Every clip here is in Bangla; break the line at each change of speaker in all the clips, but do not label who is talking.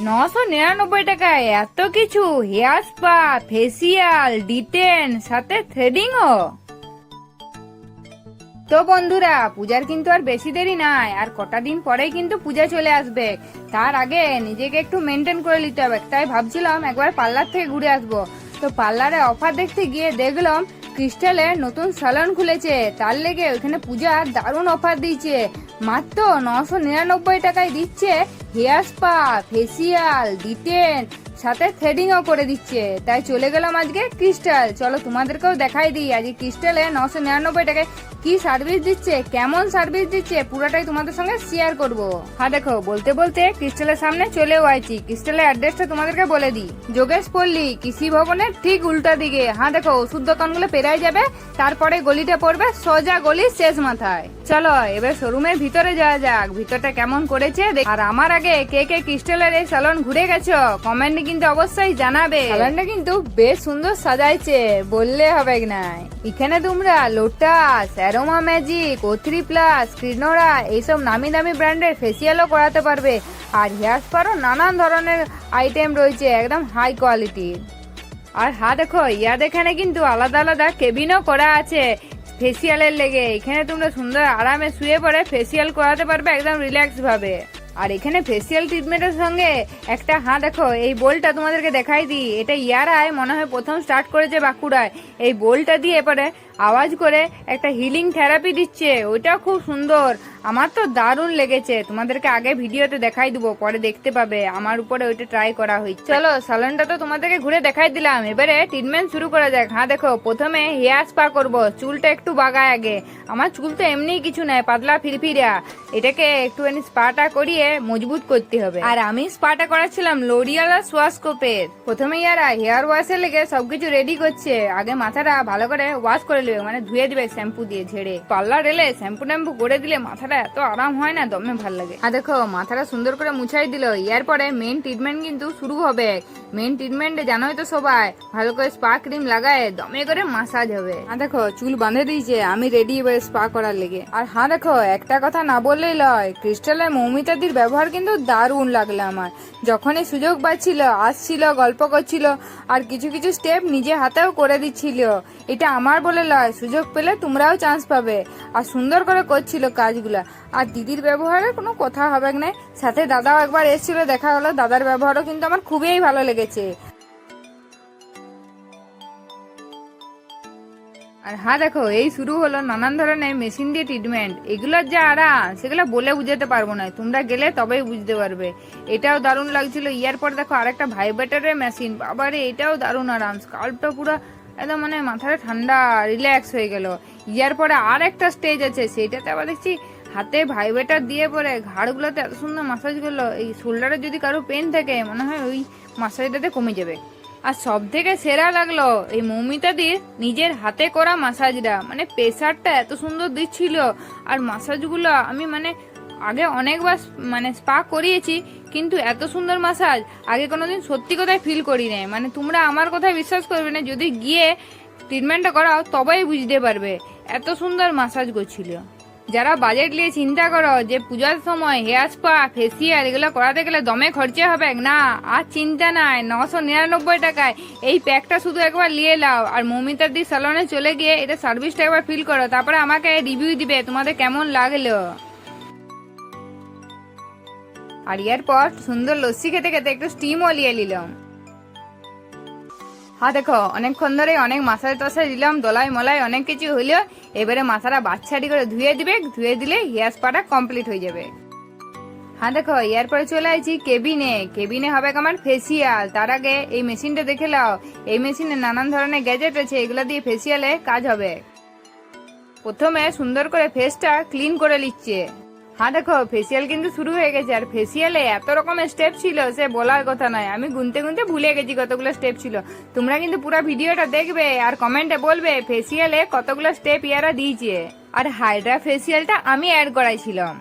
নশো নিরানব্বই টাকায় এত কিছু। হেয়ার স্পা, ফেসিয়াল, ডিটেন, সাথে থ্রেডিংও। তো বন্ধুরা, পূজার কিন্তু আর বেশি দেরি নাই। আর কটা দিন পরেই কিন্তু পূজা চলে আসবে। তার আগে নিজেকে একটু মেনটেন করে নিতে হবে। তাই ভাবছিলাম একবার পার্লার থেকে ঘুরে আসব। তো পার্লারে অফার দেখতে গিয়ে দেখলাম, ক্রিস্টালের নতুন স্যালন খুলেছে। তার লেগে ওখানে পূজার দারুণ অফার দিয়েছে। মাত্র নশো নিরানব্বই টাকায় দিচ্ছে হেয়ার স্পা, ফেসিয়াল, ডিটেন, সাথে থ্রেডিংও করে দিচ্ছে। তাই চলে গেলাম আজকে ক্রিস্টাল। চলো তোমাদেরকেও দেখাই দিই। আজকে ক্রিস্টালে নশো নিরানব্বই টাকায় কি সার্ভিস দিচ্ছে, কেমন সার্ভিস দিচ্ছে, পুরোটাই তোমাদের সঙ্গে শেয়ার করব। হ্যাঁ দেখো, বলতে বলতে ক্রিস্টালের সামনে চলেও আইছি। ক্রিস্টালের অ্যাড্রেসটা তোমাদেরকে বলে দিই। যোগেশ পল্লী কৃষি ভবনের ঠিক উল্টা দিকে। হ্যাঁ দেখো, ওষুধ দোকানগুলো পেরাই যাবে, তারপরে গলিটা পড়বে সোজা গলির শেষ মাথায়। চলো, এবার শোরুমের ভিতরে যাওয়া যাক। ভিতরটা কেমন করেছে আর আমার আগে কে কে ক্রিস্টালের এই স্যালন ঘুরে গেছো? কমেন্টে কিন্তু অবশ্যই জানাবে। স্যালনটা কিন্তু বেশ সুন্দর সাজাইছে, বললে হবে না এখানে তোমরা Lotus Aroma Magic O three plus ক্রিনোরা এইসব নামি দামি ব্র্যান্ডের ফেসিয়ালও করাতে পারবে। আর হেয়ার স্পারও নানান ধরনের আইটেম রয়েছে, একদম হাই কোয়ালিটির আর হ্যাঁ দেখো, ইয়ার এখানে কিন্তু আলাদা আলাদা কেবিনও করা আছে ফেসিয়ালের লেগে। এখানে তোমরা সুন্দর আরামে শুয়ে পড়ে ফেসিয়াল করাতে পারবে, একদম রিল্যাক্স ভাবে। আর এখানে ফেসিয়াল ট্রিটমেন্টের সঙ্গে একটা হ্যাঁ দেখো, এই বোলটা তোমাদেরকে দেখাই দিই। এটা ইয়ারায় মনে হয় প্রথম স্টার্ট করেছে বাঁকুড়ায়। এই বোলটা দিয়ে এবারে আওয়াজ করে একটা হিলিং থেরাপি দিচ্ছে। ওইটা খুব সুন্দর। আমার তো দারুণ লেগেছে। তোমাদেরকে আগে ভিডিওতে দেখাই দিব, পরে দেখতে পাবে। আমার উপরে ওইটা ট্রাই করা হয়েছে। চলো, সালনটা তো তোমাদেরকে ঘুরে দেখাই দিলাম। এবারে ট্রিটমেন্ট শুরু করা যাক। হ্যাঁ দেখো, প্রথমে হেয়ার স্পা করব। চুলটা একটু বাগায় আগে। আমার চুল তো এমনিই কিছু নাই, পাতলা ফিরফিরা এটাকে একটুখানি স্পাটা করিয়ে মজবুত করতে হবে। আর আমি স্পাটা করাচ্ছিলাম লোরিয়াল আর সোয়াস্কোপের প্রথমে ইয়ারা হেয়ার ওয়াশের লেগে সবকিছু রেডি করছে। আগে মাথাটা ভালো করে ওয়াশ করে নেবে মানে ধুয়ে দিবে শ্যাম্পু দিয়ে ঝেড়ে। পার্লার এলে শ্যাম্পু ট্যাম্পু করে দিলে মাথাটা এত আরাম হয় না, দমে ভালো লাগে। আর দেখো, মাথাটা সুন্দর করে মুছাই দিল। এরপরে পরে মেন ট্রিটমেন্ট কিন্তু শুরু হবে। মেন ট্রিটমেন্টে জানোই তো সবাই, ভালো করে স্পা ক্রিম লাগায় দমে করে মাসাজ হবে। আর দেখো, চুল বাঁধে দিয়েছে, আমি রেডি এবার স্পা করার লেগে। আর হ্যাঁ দেখো, একটা কথা না বললেই লয় ক্রিস্টালের মৌমিতাদির ব্যবহার কিন্তু দারুণ লাগল আমার। যখনই সুযোগ পাচ্ছিল, আসছিল, গল্প করছিল, আর কিছু কিছু স্টেপ নিজে হাতেও করে দিচ্ছিল। এটা আমার বলে লয়, সুযোগ পেলে তোমরাও চান্স পাবে। আর সুন্দর করে করছিল কাজগুলা। আর দিদির ব্যবহারে কোনো কথা হবে না। সাথে দাদাও একবার এসেছিল, দেখা হলো। দাদার ব্যবহারও কিন্তু আমার খুবই ভালো লেগেছে। আর হ্যাঁ দেখো, এই শুরু হলো নানান ধরনের মেশিন দিয়ে ট্রিটমেন্ট এগুলোর যা আরাম সেগুলো বলে বুঝাতে পারব না। তোমরা গেলে তবেই বুঝতে পারবে। এটাও দারুণ লাগছিল। ইয়ার পর দেখো আরেকটা ভাইব্রেটারের মেশিন বাবারে, এটাও দারুণ আরাম স্কাল্পটা পুরো একদম মানে মাথাটা ঠান্ডা রিল্যাক্স হয়ে গেল। ইয়ার পরে আর একটা স্টেজ আছে। সেটাতে আবার দেখছি হাতে ভাইব্রেটার দিয়ে পরে ঘাড়গুলোতে এত সুন্দর মাসাজ করল, এই শোল্ডারে যদি কারও পেন থাকে, মনে হয় ওই মাসাজটাতে কমে যাবে। আর সব থেকে সেরা লাগল, এই মৌমিতাদির নিজের হাতে করা মাসাজটা মানে প্রেশারটা এত সুন্দর দিচ্ছিল। আর মাসাজগুলো আমি মানে আগে অনেকবার মানে স্পা করিয়েছি, কিন্তু এত সুন্দর মাসাজ আগে কোনোদিন সত্যি কথায় ফিল করি নাই মানে তোমরা আমার কথায় বিশ্বাস করবে না, যদি গিয়ে ট্রিটমেন্টটা করাও, তবেই বুঝতে পারবে, এত সুন্দর মাসাজ করছিল। যারা বাজেট নিয়ে চিন্তা করো যে পূজার সময় হেয়ার স্পা ফেসিয়াল এগুলো করাতে গেলে দমে খরচা হবে, না, আর চিন্তা নাই, নশো নিরানব্বই টাকায় এই প্যাকটা শুধু একবার নিয়ে নাও, আর মমিতার দি স্যালনে চলে গিয়ে এটা সার্ভিসটা একবার ফিল করো, তারপরে আমাকে রিভিউ দিবে, তোমাদের কেমন লাগল? আর এরপর সুন্দর লস্যি খেতে খেতে একটু স্টিমও নিয়ে নিলাম। হ্যাঁ দেখো অনেকক্ষণ ধরে অনেক মাসাজ টাসাজ দিলাম দলাই মলাই অনেক কিছু হইল এবারে মাথাটা বাচ্চাটি করে ধুয়ে দিবে ধুয়ে দিলে হেয়ার স্পাটা কমপ্লিট হয়ে যাবে হ্যাঁ দেখো এরপরে চলে আসছি কেবিনে কেবিনে হবে আমার ফেসিয়াল তার আগে এই মেশিনটা দেখে নাও এই মেশিনে নানান ধরনের গ্যাজেট আছে এগুলো দিয়ে ফেসিয়ালে কাজ হবে প্রথমে সুন্দর করে ফেসটা ক্লিন করে নিচ্ছে হ্যাঁ দেখো ফেসিয়াল কিন্তু শুরু হয়ে গেছে। আর ফেসিয়ালে এত রকমের স্টেপ ছিল, সে বলার কথা নয়। আমি গুনতে গুনতে ভুলে গেছি কতগুলো স্টেপ ছিল। তোমরা কিন্তু পুরো ভিডিওটা দেখবে আর কমেন্টে বলবে ফেসিয়ালে কতগুলো স্টেপ ইয়ারা দিয়েছে। আর হাইড্রা ফেসিয়ালটা আমি অ্যাড করাইছিলাম।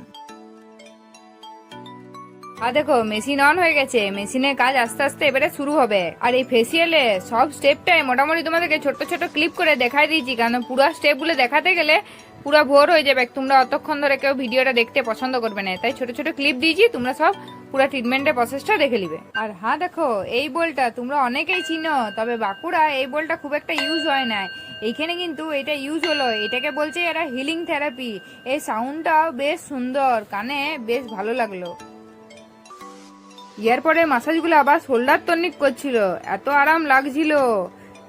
আর দেখো মেশিন অন হয়ে গেছে। মেশিনের কাজ আস্তে আস্তে এবারে শুরু হবে। আর এই ফেসিয়ালে সব স্টেপটাই মোটামুটি তোমাদেরকে ছোট ছোট ক্লিপ করে দেখাই দিয়েছি কারণ পুরো স্টেপগুলো দেখাতে গেলে পুরো ভোর হয়ে যাবে। তোমরা অতক্ষণ ধরে কেউ ভিডিওটা দেখতে পছন্দ করবে না। তাই ছোট ছোট ক্লিপ দিয়েছি, তোমরা সব পুরো ট্রিটমেন্টের প্রসেসটা দেখে নিবে। আর হ্যাঁ দেখো, এই বলটা তোমরা অনেকেই চিনো, তবে বাঁকুড়া এই বলটা খুব একটা ইউজ হয় না এইখানে কিন্তু এটা ইউজ হলো, এটাকে বলছে এরা হিলিং থেরাপি এই সাউন্ডটাও বেশ সুন্দর, কানে বেশ ভালো লাগল। ইয়ার পরে মাসাজগুলো আবার শোল্ডার টনিক করছিল। এত আরাম লাগছিল।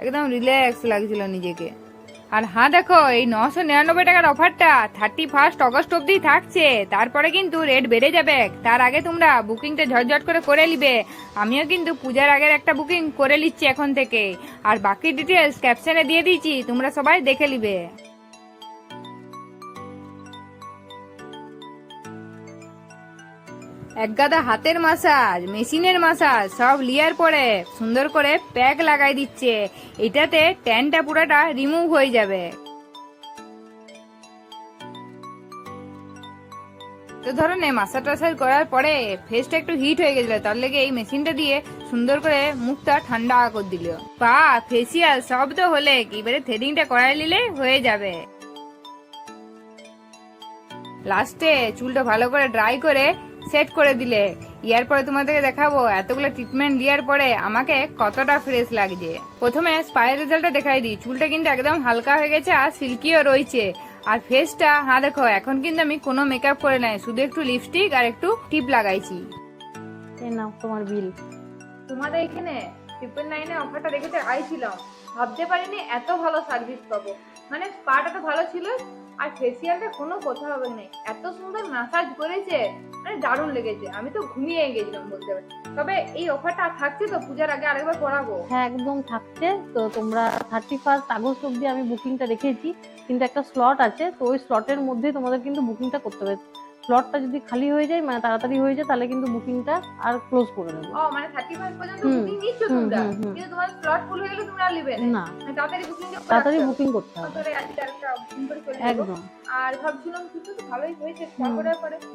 একদম রিল্যাক্স লাগছিল নিজেকে। আর হ্যাঁ দেখো, এই নশো নিরানব্বই টাকার অফারটা থার্টি ফার্স্ট অগস্ট অব্দি থাকছে। তারপরে কিন্তু রেট বেড়ে যাবে। তার আগে তোমরা বুকিংটা ঝটঝট করে করে নিবে। আমিও কিন্তু পূজার আগের একটা বুকিং করে নিচ্ছি এখন থেকে। আর বাকি ডিটেলস ক্যাপশনে দিয়ে দিয়েছি। তোমরা সবাই দেখে নিবে। এক গাদা হাতের মাসাজ, মেশিনের মাসাজ, সব লিয়ার পরে সুন্দর করে প্যাক লাগাই দিচ্ছে। এটাতে ট্যানটা পুরাটা রিমুভ হয়ে যাবে। তো ধরো নে মাসাজ টাসাজ করার পরে ফেসটা একটু হিট হয়ে গেছিল, তার লেগে এই মেশিনটা দিয়ে সুন্দর করে মুখটা ঠান্ডা করে দিল। পা ফেসিয়াল সব তো হলে এবারে থ্রেডিংটা করাই নিলে হয়ে যাবে। লাস্টে চুলটা ভালো করে ড্রাই করে সেট করে দিলে। ইয়ার পরে তোমাদেরকে দেখাবো, এতগুলো ট্রিটমেন্ট দেওয়ার পরে আমাকে কতটা ফ্রেশ লাগছে। প্রথমে স্পায়ের রেজাল্টটা দেখাই দিই। চুলটা কিন্তু একদম হালকা হয়ে গেছে আর সিল্কিও রয়েছে। আর ফেসটা হ্যাঁ দেখো, এখন কিন্তু আমি কোনো মেকআপ করে নাই। শুধু একটু লিপস্টিক আর একটু টিপ লাগাইছি।
নাও তোমার বিল
তোমাদের এখানে ট্রিপল নাইনে অফারটা দেখেতে আইছিলাম ভাবতে পারিনি এত ভালো সার্ভিস পাবো। মানে স্পাটা তো ভালো ছিল, আর ফেসিয়ালটা কোনো কথা হবে না এত সুন্দর ম্যাসাজ করেছে। মানে দারুণ লেগেছে। আমি তো ঘুমিয়ে গেছিলাম বলতে পারি তবে এই অফারটা থাকছে তো? পূজার আগে আরেকবার করাবো
হ্যাঁ একদম থাকছে। তো তোমরা থার্টি ফার্স্ট আগস্ট অব্দি আমি বুকিংটা রেখেছি। কিন্তু একটা স্লট আছে। তো ওই স্লটের মধ্যে তোমাদের কিন্তু বুকিংটা করতে হবে। স্লটটা যদি খালি হয়ে যায় মানে তাড়াতাড়ি হয়ে যায় তাহলে কিন্তু বুকিংটা আর ক্লোজ করে দেবো।
ও মানে থার্টি ফাইভ পর্যন্ত বুকিং নিচ্ছ তোমরা। কিন্তু তোমার স্লট ফুল হয়ে গেলে তোমরা আর নেবে না?
না।
মানে তাড়াতাড়ি বুকিং
তাড়াতাড়ি বুকিং করতে হবে।
করে
একদম।
আর ভাবছিলাম কিছু তো ভালোই হয়েছে করার পরে তো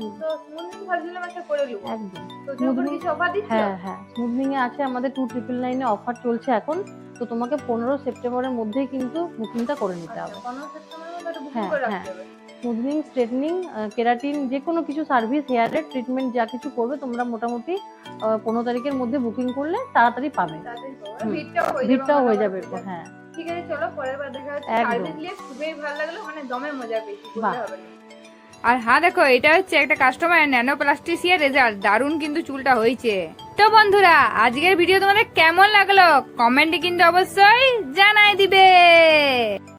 স্মুথনিং ভাবছিলাম একটা করে নেব।
একদম।
তো
Smoothing-
কিছু অফার দিচ্ছ?
হ্যাঁ হ্যাঁ। স্মুথনিং এ আছে আমাদের টু ট্রিপল নাইনে অফার চলছে এখন। তো তোমাকে পনেরো সেপ্টেম্বরের মধ্যেই কিন্তু বুকিংটা করে নিতে হবে।
আচ্ছা, পনেরো সেপ্টেম্বরের মধ্যে বুকিং
হ্যাঁ,
করে
হ্যাঁ।
রাখতে হবে।
স্মুথনিং স্ট্রেটনিং কেরাটিন যে কোনো কিছু সার্ভিস হেয়ারের ট্রিটমেন্ট যা কিছু করবে তোমরা মোটামুটি পনেরো তারিখের মধ্যে বুকিং করলে তাড়াতাড়ি পাবে।
ভিড়টাও হয়ে যাবে
হয়ে।
ঠিক আছে চলো পরের বার দেখা হচ্ছে। সার্ভিস নিয়ে খুবই ভালো লাগল মানে দমে মজা পেয়েছি বলতে হবে না। আর হ্যাঁ দেখো এটা হচ্ছে একটা কাস্টমার ন্যানো প্লাস্টিসিয়া রেজাল্ট দারুণ কিন্তু চুলটা হয়েছে। তো বন্ধুরা আজকের ভিডিও তোমাদের কেমন লাগল? কমেন্টে কিন্তু অবশ্যই জানাই দিবে।